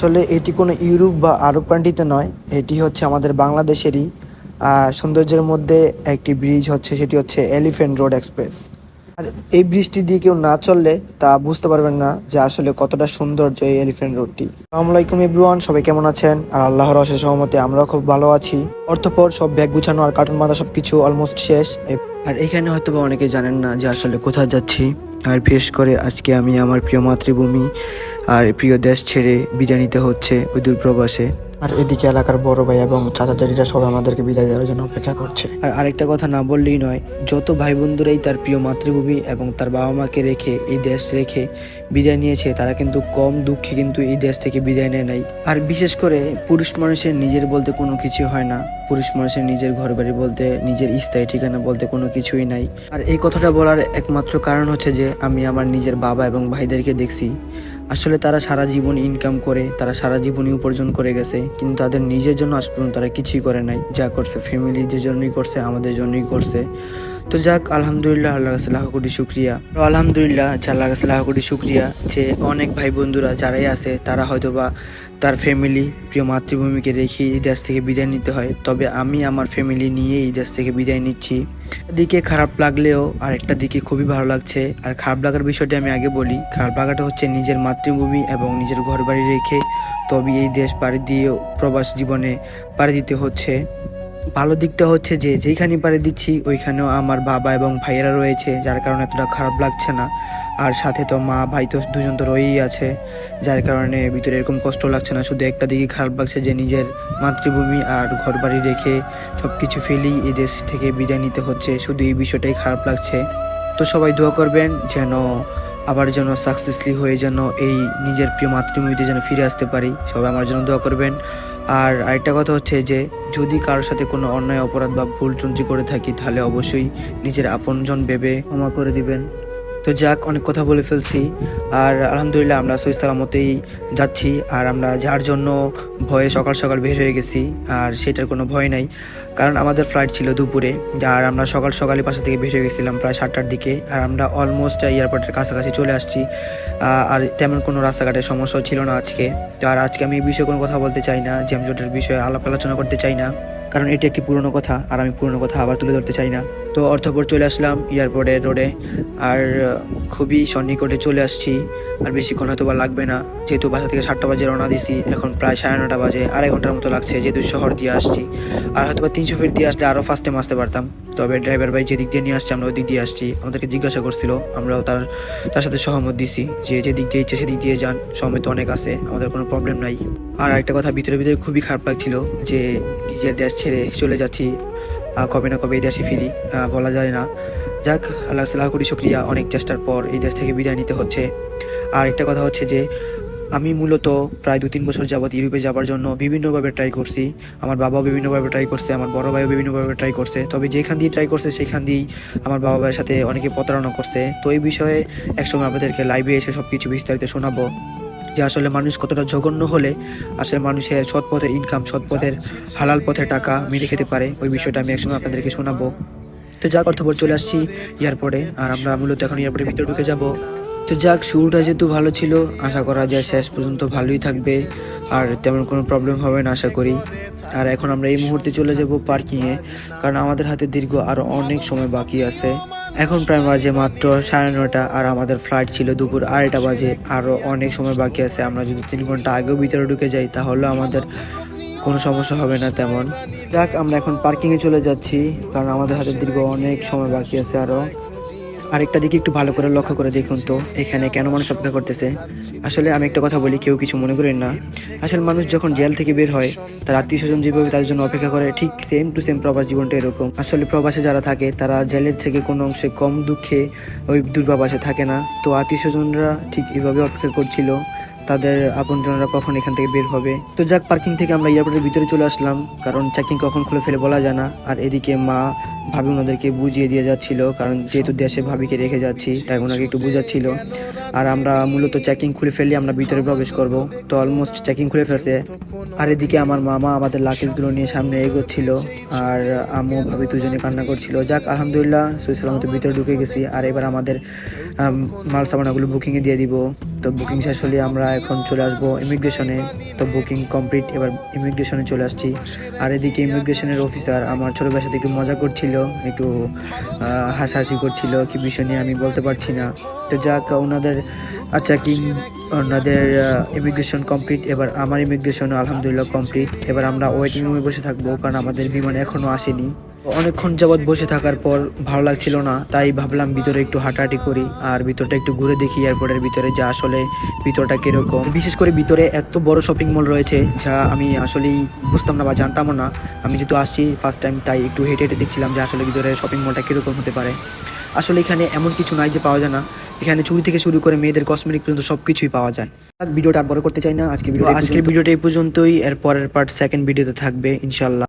আসলে এটি কোনো ইউরোপ বা আরব কান্ট্রিতে নয়, এটি হচ্ছে আমাদের বাংলাদেশেরই। সৌন্দর্যের মধ্যে একটি ব্রিজ হচ্ছে, সেটি হচ্ছে এলিফ্যান্ট রোড এক্সপ্রেস আর এই ব্রিজটি দিয়ে কেউ না চললে তা বুঝতে পারবেন না যে আসলে কতটা সৌন্দর্য এই এলিফ্যান্ট রোডটি আসসালামু আলাইকুম এভরিওয়ান সবাই কেমন আছেন? আর আল্লাহর অশেষ সহমতে আমরাও খুব ভালো আছি। অর্থপর সব ব্যাগ গুছানো আর কার্টুন বাঁধা সব কিছু অলমোস্ট শেষ। আর এখানে হয়তো বা অনেকে জানেন না যে আসলে কোথায় যাচ্ছি। আর বিশেষ করে আজকে আমি আমার প্রিয় মাতৃভূমি আর প্রিয় দেশ ছেড়ে বিদায় নিতে হচ্ছে ওই দূরপ্রবাসে। আর এদিকে এলাকার বড় ভাই এবং চাচা চারিরা সবাই আমাদেরকে বিদায় দেওয়ার জন্য অপেক্ষা করছে। আর আরেকটা কথা না বললেই নয় যত ভাই বন্ধুরাই তার প্রিয় মাতৃভূমি এবং তার বাবা মাকে রেখে এই দেশ রেখে বিদায় নিয়েছে, তারা কিন্তু কম দুঃখে কিন্তু এই দেশ থেকে বিদায় নেয় নাই। আর বিশেষ করে পুরুষ মানুষের নিজের বলতে কোনো কিছু হয় না। পুরুষ মানুষের নিজের ঘর বাড়ি বলতে, নিজের স্থায়ী ঠিকানা বলতে কোনো কিছুই নাই। আর এই কথাটা বলার একমাত্র কারণ হচ্ছে যে, আমি আমার নিজের বাবা এবং ভাইদেরকে দেখছি। আসলে তারা সারা জীবন ইনকাম করে, তারা সারা জীবনই উপার্জন করে গেছে। কিন্তু তাদের নিজের জন্য আজ পর্যন্ত তারা কিছুই করে নাই। যা করছে ফ্যামিলির জন্যই করছে, আমাদের জন্যই করছে। তো যাক, আলহামদুলিল্লাহ আল্লাহ কাছে লাখ কোটি শুক্রিয়া। আলহামদুলিল্লাহ যে আল্লাহ কাছে লাখ কোটি শুক্রিয়া যে অনেক ভাই বন্ধুরা যারাই আছে, তারা হয়তো বা তার ফ্যামিলি প্রিয় মাতৃভূমিকে রেখে এই দেশ থেকে বিদায় নিতে হয়। তবে আমি আমার ফ্যামিলি নিয়ে এই দেশ থেকে বিদায় নিচ্ছি। দিকে খারাপ লাগলেও আর একটা দিকে খুবই ভালো লাগছে। আর খারাপ লাগার বিষয়টি আমি আগে বলি। খারাপ লাগাটা হচ্ছে নিজের মাতৃভূমি এবং নিজের ঘর বাড়ি রেখে তবে এই দেশ পাড়ি দিয়ে প্রবাস জীবনে পাড়ি দিতে হচ্ছে। ভালো দিকটা হচ্ছে যে যেখানে পারে দিচ্ছি, ওইখানেও আমার বাবা এবং ভাইয়েরা রয়েছে, যার কারণে এতটা খারাপ লাগছে না। আর সাথে তো মা, ভাই তো দুজন তো রয়েই আছে, যার কারণে ভিতরে এরকম কষ্ট লাগছে না। শুধু একটা দিকে খারাপ লাগছে যে, নিজের মাতৃভূমি আর ঘর বাড়ি রেখে সব কিছু ফেলেই এই দেশ থেকে বিদায় নিতে হচ্ছে। শুধু এই বিষয়টাই খারাপ লাগছে। তো সবাই দোয়া করবেন যেন আবার যেন সাকসেসলি হয়ে যেন এই নিজের প্রিয় মাতৃভূমিতে যেন ফিরে আসতে পারি। সবাই আমার জন্য দোয়া করবেন। আর আরেকটা কথা হচ্ছে যে, যদি কারোর সাথে কোনো অন্যায়, অপরাধ বা ভুল টুন্টি করে থাকি, তাহলে অবশ্যই নিজের আপনজন ভেবে ক্ষমা করে দিবেন। তো যাক, অনেক কথা বলে ফেলছি। আর আলহামদুলিল্লাহ আমরা সহি সালামতেই যাচ্ছি। আর আমরা যার জন্য ভয়ে সকাল সকাল বের হয়ে গেছি, আর সেটার কোনো ভয় নাই। কারণ আমাদের ফ্লাইট ছিল দুপুরে, আর আমরা সকাল সকালে বাসা থেকে বের হয়ে গেছিলাম প্রায় সাতটার দিকে। আর আমরা অলমোস্ট এয়ারপোর্টের কাছাকাছি চলে আসছি। আর তেমন কোনো রাস্তাঘাটের সমস্যাও ছিল না আজকে। তো আর আজকে আমি এই বিষয়ে কোনো কথা বলতে চাই না জ্যামজটের বিষয়ে আলাপ আলোচনা করতে চাই না। কারণ এটি একটি পুরনো কথা, আর আমি পুরনো কথা আবার তুলে ধরতে চাই না। তো অর্থপর চলে আসলাম এয়ারপোর্টে রোডে, আর খুবই সন্নিকটে চলে আসছি। আর বেশিক্ষণ হয়তো বা লাগবে না, যেহেতু বাসা থেকে সাতটা বাজে রওনা দিছি, এখন প্রায় সাড়ে নটা বাজে, আড়াই ঘণ্টার মতো লাগছে যেহেতু শহর দিয়ে আসছি। আর হয়তো বা তিনশো ফিট দিয়ে আসলে আরও ফার্স্টে আসতে পারতাম। তবে ড্রাইভার ভাই যেদিক দিয়ে নিয়ে আসছে, আমরা ওই দিক দিয়ে আসছি। আমাদেরকে জিজ্ঞাসা করছিল, আমরাও তার তার সাথে সহমত দিছি যে যেদিক দিয়ে ইচ্ছে সেদিক দিয়ে যান, সময় তো অনেক আছে, আমাদের কোনো প্রবলেম নাই। আর একটা কথা, ভিতরে ভিতরে খুবই খারাপ লাগছিল যে নিজের দেশ ছেড়ে চলে যাচ্ছি। কবে না কবে এই দেশে ফিরি। বলা যায় না। যাক, আল্লাহ সাল্লাহ করি শুক্রিয়া। অনেক চেষ্টার পর এই দেশ থেকে বিদায় নিতে হচ্ছে। আর একটা কথা হচ্ছে যে, আমি মূলত প্রায় দু তিন বছর যাবৎ ইউরোপে যাওয়ার জন্য বিভিন্নভাবে ট্রাই করছি। আমার বাবাও বিভিন্নভাবে ট্রাই করছে, আমার বড় ভাইও বিভিন্নভাবে ট্রাই করছে। তবে যেখান দিয়ে ট্রাই করছে, সেখান দিয়েই আমার বাবা ভাইয়ের সাথে অনেকে প্রতারণা করছে। তো এই বিষয়ে একসময় আমাদেরকে লাইভে এসে সব কিছু বিস্তারিত শোনাবো। যে আসলে মানুষ কতটা জঘন্য হলে আসলে মানুষের সৎ পথের ইনকাম সৎ পথের হালাল পথের টাকা মেরে খেতে পারে। ওই বিষয়টা আমি একসময় আপনাদেরকে শোনাবো। তো যাক অর্থপর চলে আসছি এয়ারপোর্টে আর আমরা মূলত এখন এয়ারপোর্টের ভিতরে ঢুকে যাব। তো যাক, শুরুটা যেহেতু ভালো ছিল, আশা করা যায় শেষ পর্যন্ত ভালোই থাকবে, আর তেমন কোনো প্রবলেম হবে না, আশা করি। আর এখন আমরা এই মুহূর্তে চলে যাব পার্কিংয়ে, কারণ আমাদের হাতে দীর্ঘ আরও অনেক সময় বাকি আছে। এখন প্রায় বাজে মাত্র সাড়ে নটা আর আমাদের ফ্লাইট ছিল দুপুর আড়াইটা বাজে। আরও অনেক সময় বাকি আছে। আমরা যদি তিন ঘণ্টা আগেও ভিতরে ঢুকে যাই, তাহলে আমাদের কোনো সমস্যা হবে না তেমন। যাক, আমরা এখন পার্কিংয়ে চলে যাচ্ছি, কারণ আমাদের হাতে দীর্ঘ অনেক সময় বাকি আছে আরও আরেকটা দিকে একটু ভালো করে লক্ষ্য করে দেখুন তো, এখানে কেন মানুষ অপেক্ষা করতেছে? আসলে আমি একটা কথা বলি, কেউ কিছু মনে করেন না। আসলে মানুষ যখন জেল থেকে বের হয়, তার আত্মীয় স্বজন যেভাবে তাদের জন্য অপেক্ষা করে, ঠিক সেম টু সেম প্রবাস জীবনটা এরকম। আসলে প্রবাসে যারা থাকে, তারা জেলের থেকে কোনো অংশে কম দুঃখে ওই দুর্বাবাসে থাকে না। তো আত্মীয় স্বজনরা ঠিক এভাবে অপেক্ষা করছিল। তাদের আপনজনরা কখন এখান থেকে বের হবে? তো যাক পার্কিং থেকে আমরা এয়ারপোর্টের ভিতরে চলে আসলাম কারণ চেকিং কখন খুলে ফেলে বলা যায় না। আর এদিকে মা ভাবি ওনাদেরকে বুঝিয়ে দিয়ে যাচ্ছিল কারণ যেহেতু দেশে ভাবিকে রেখে যাচ্ছি তাই ওনাকে একটু বুঝাচ্ছিল। আর আমরা মূলত চেকিং খুলে ফেললে আমরা ভিতরে প্রবেশ করব। তো অলমোস্ট চেকিং খুলে ফেলছে। আর এদিকে আমার মামা আমাদের লাকেজগুলো নিয়ে সামনে এগোচ্ছিল আর আম্মু ভাবি দুজনে কান্না করছিল। যাক আলহামদুলিল্লাহ সৈসালামত ভিতরে ঢুকে গেছি। আর এবার আমাদের আম, মাল সামানাগুলো বুকিংয়ে দিয়ে দিব। তো বুকিং শেষ হলে আমরা এখন চলে আসব ইমিগ্রেশনে তো বুকিং কমপ্লিট এবার ইমিগ্রেশনে চলে আসছি। আর এদিকে ইমিগ্রেশনের অফিসার আমার ছোটো ভাইয়ের সাথে একটু মজা করছিল, একটু হাসাহাসি করছিল, কি বিষয় নিয়ে আমি বলতে পারছি না। তো যাক, ওনাদের আচ্ছা কি, ওনাদের ইমিগ্রেশন কমপ্লিট এবার আমার ইমিগ্রেশন আলহামদুলিল্লাহ কমপ্লিট এবার আমরা ওয়েটিং রুমে বসে থাকব, কারণ আমাদের বিমান এখনও আসেনি। অনেকক্ষণ যাবৎ বসে থাকার পর ভালো লাগছিল না তাই ভাবলাম ভিতরে একটু হাঁটাহাঁটি করি আর ভিতরটা একটু ঘুরে দেখি এয়ারপোর্টের ভিতরে যা আসলে ভিতরটা কীরকম। বিশেষ করে ভিতরে এত বড় শপিং মল রয়েছে যা আমি আসলেই বুঝতাম না বা জানতামও না। আমি যেহেতু আসছি ফার্স্ট টাইম তাই একটু হেঁটে হেঁটে দেখছিলাম যে আসলে ভিতরে শপিং মলটা কীরকম হতে পারে। আসলে এখানে এমন কিছু নাই যে পাওয়া যায় না। এখানে চুরি থেকে শুরু করে মেয়েদের কসমেটিক পর্যন্ত সব কিছুই পাওয়া যায়। আর ভিডিওটা আর বড় করতে চাই না আজকে ভিডিও আজকের ভিডিওটা এই পর্যন্তই এর পরের পার্ট সেকেন্ড ভিডিওতে থাকবে ইনশাল্লাহ